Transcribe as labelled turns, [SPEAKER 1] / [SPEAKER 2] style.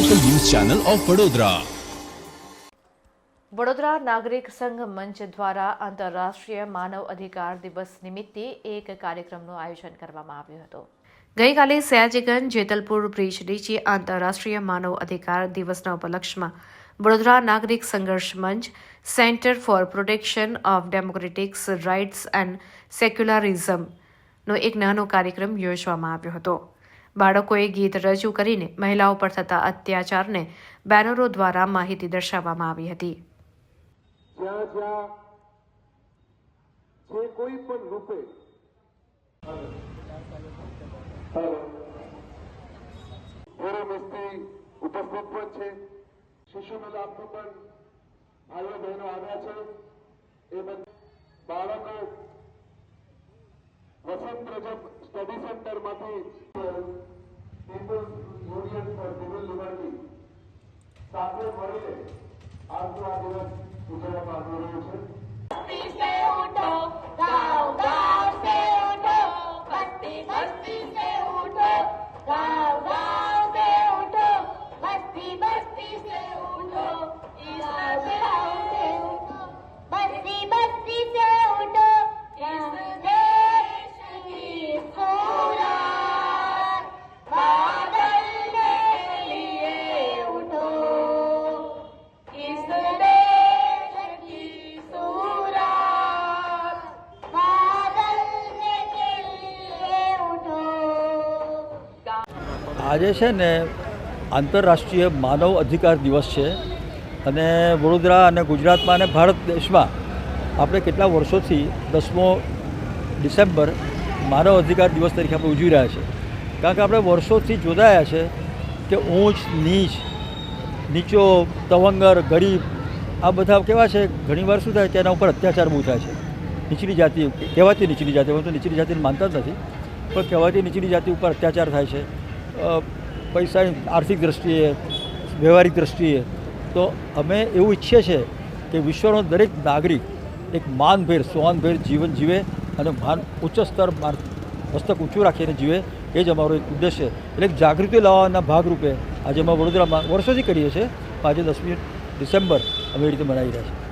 [SPEAKER 1] Channel of Vadodara
[SPEAKER 2] Vadodara Nagarik Sangh મંચ દ્વારા આંતરરાષ્ટ્રીય માનવ અધિકાર દિવસ નિમિત્તે એક કાર્યક્રમનું આયોજન કરવામાં આવ્યું હતું ગઈકાલે સયાજીગંજ જેતલપુર બ્રિજ નીચે આંતરરાષ્ટ્રીય માનવ અધિકાર દિવસના ઉપલક્ષમાં વડોદરા નાગરિક સંઘર્ષ મંચ centre for protection of democratics rights and સેક્યુલરિઝમનો એક નાનો કાર્યક્રમ યોજવામાં આવ્યો હતો બાળકોએ ગીત રજૂ કરીને મહિલાઓ પર થતા અત્યાચારને બેનરો દ્વારા માહિતી દર્શાવવામાં આવી હતી.
[SPEAKER 3] જ્યાં જ્યાં જે કોઈ પણ રૂપે પૂર્વ ઉપસ્થિત પણ છે. શિશુ મેળાપથી પણ ભાઈઓ બહેનો આવ્યા છે. એ બધા બાળકો વસંત રજબ સ્ટડી સેન્ટરમાંથી સાથે મળીને આજનો આ દિવસ ઉજવવામાં આવી રહ્યો છે
[SPEAKER 4] આજે છે ને આંતરરાષ્ટ્રીય માનવ અધિકાર દિવસ છે અને વડોદરા અને ગુજરાતમાં અને ભારત દેશમાં આપણે કેટલા વર્ષોથી દસમો ડિસેમ્બર માનવ અધિકાર દિવસ તરીકે આપણે ઉજવી રહ્યા છીએ કારણ કે આપણે વર્ષોથી જોડાયા છે કે ઊંચ, નીચ, નીચો, તવંગર, ગરીબ, આ બધા કેવા છે? ઘણીવાર શું થાય કે એના ઉપર અત્યાચાર બહુ થાય છે. નીચલી જાતિ, કહેવાતી નીચલી જાતિ, પરંતુ નીચલી જાતિને માનતા જ નથી. પણ કહેવાતી નીચલી જાતિ ઉપર અત્યાચાર થાય છે. અ, પૈસાની આર્થિક દ્રષ્ટિએ વ્યવહારિક દ્રષ્ટિએ તો અમે એવું ઈચ્છીએ છીએ કે વિશ્વનો દરેક નાગરિક એક માનભેર સ્વાનભેર જીવન જીવે અને માન ઉચ્ચ સ્તર મસ્તક ઊંચું રાખીને જીવે. એ જ અમારો એક ઉદ્દેશ છે એટલે જાગૃતિ લાવવાના ભાગરૂપે આજે અમે વડોદરામાં વર્ષોથી કરીએ છીએ. આજે દસમી ડિસેમ્બર અમે એ રીતે મનાવી રહ્યા છીએ.